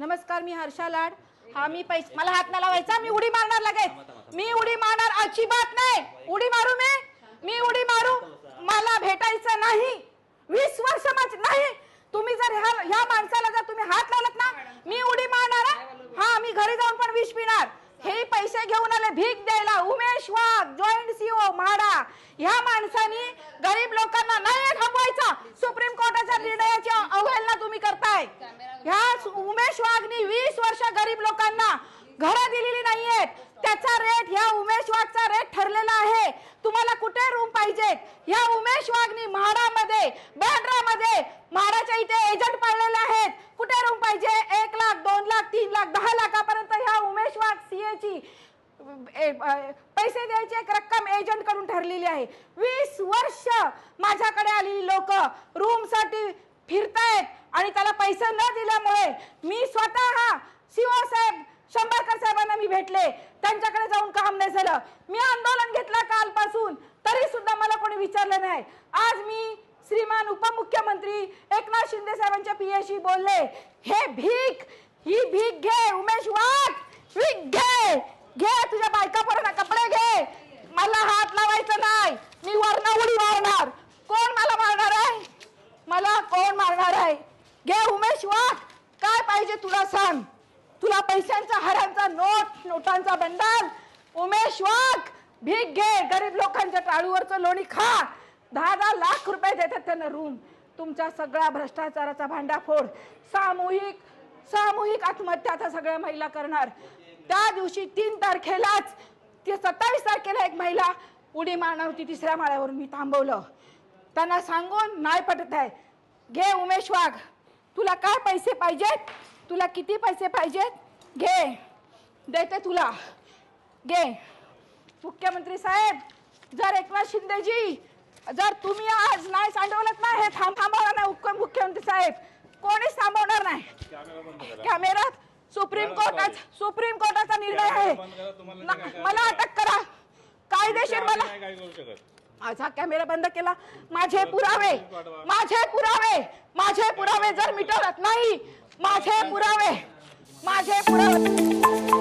नमस्कार मी हर्षा लाड. हा मी पैसे मला हात नाही लावायचा मी उडी मारणार लगेच. मी उडी मारणार अजिबात नाही. उडी मारू मी? मी उडी मारू? मला भेटायचं नाही. वीस वर्ष माझ नाही. तुम्ही जर ह्या ह्या माणसाला जर तुम्ही हात लावलात ना मी उडी मारणार हा. मी घरी जाऊन पण विष पिणार. हे पैसे घेऊन आले भीक द्यायला. Umesh Wagh joint CO MHADA. ह्या माणसानी गरीब लोक ह्या उमेश वाघनी वीस वर्ष गरीब लोकांना घरं दिलेली नाहीयेत. त्याचा रेट ह्या उमेश वाघचा रेट ठरलेला आहे. तुम्हाला कुठे रूम पाहिजेत? ह्या उमेश वाघनी म्हाडामध्ये बँड्रामध्ये म्हाडाच्या इथे एजंट पाळलेले आहेत. कुठे रूम पाहिजे? एक लाख दोन लाख तीन लाख दहा लाखापर्यंत ह्या उमेश वाघ सीएची ए- पैसे द्यायची एक रक्कम एजंटकडून ठरलेली आहे. वीस वर्ष माझ्याकडे आलेली लोक रूमसाठी फिरतायत. आणि त्याला पैसे न दिल्यामुळे मी स्वतः शिवासाहेब साहेब शंभरकर साहेबांना मी भेटले. त्यांच्याकडे जाऊन काम नाही झालं. मी आंदोलन घेतलं कालपासून. तरी सुद्धा मला कोणी विचारलं नाही. आज मी श्रीमान उपमुख्यमंत्री एकनाथ शिंदे साहेबांच्या पियाशी बोलले. हे भीक ही भीक घे उमेश वाघ! भीक घे! घे तुझ्या बायका पोरांना कपडे घे. मला हात लावायचं नाही. मी वर्ण उडी मारणार कोण मला मारणार आहे मला कोण मारणार आहे घे उमेश वाघ. काय पाहिजे तुला सांग. तुला पैशांचा हारांचा नोट नोटांचा बंडाल. उमेश वाघ. भीक घे. गरीब लोकांच्या टाळूवरचं लोणी खा. दहा दहा लाख रुपये देतात त्यांना रूम तुमच्या सगळ्या भ्रष्टाचाराचा भांडाफोड. सामूहिक सामूहिक आत्महत्या आता सगळ्या महिला करणार. त्या दिवशी तीन तारखेलाच ते सत्तावीस तारखेला एक महिला उडी मारणार होती तिसऱ्या माळ्यावरून मी थांबवलं. त्यांना सांगून नाही पटत आहे. घे उमेश वाघ. तुला काय पैसे पाहिजेत? तुला किती पैसे पाहिजेत? घे. देते तुला. घे. मुख्यमंत्री साहेब जर एकनाथ शिंदेजी जर तुम्ही आज नाही सांडवलं ना हे थांब थांबवणार नाही मुख्यमंत्री साहेब. कोणीच थांबवणार नाही. कॅमेरात सुप्रीम कोर्टात सुप्रीम कोर्टाचा निर्णय आहे. मला अटक करा. कायदेशीर मला माझा कॅमेरा बंद केला. माझे पुरावे माझे पुरावे माझे पुरावे जर मिटवत नाही माझे पुरावे माझे पुरावे.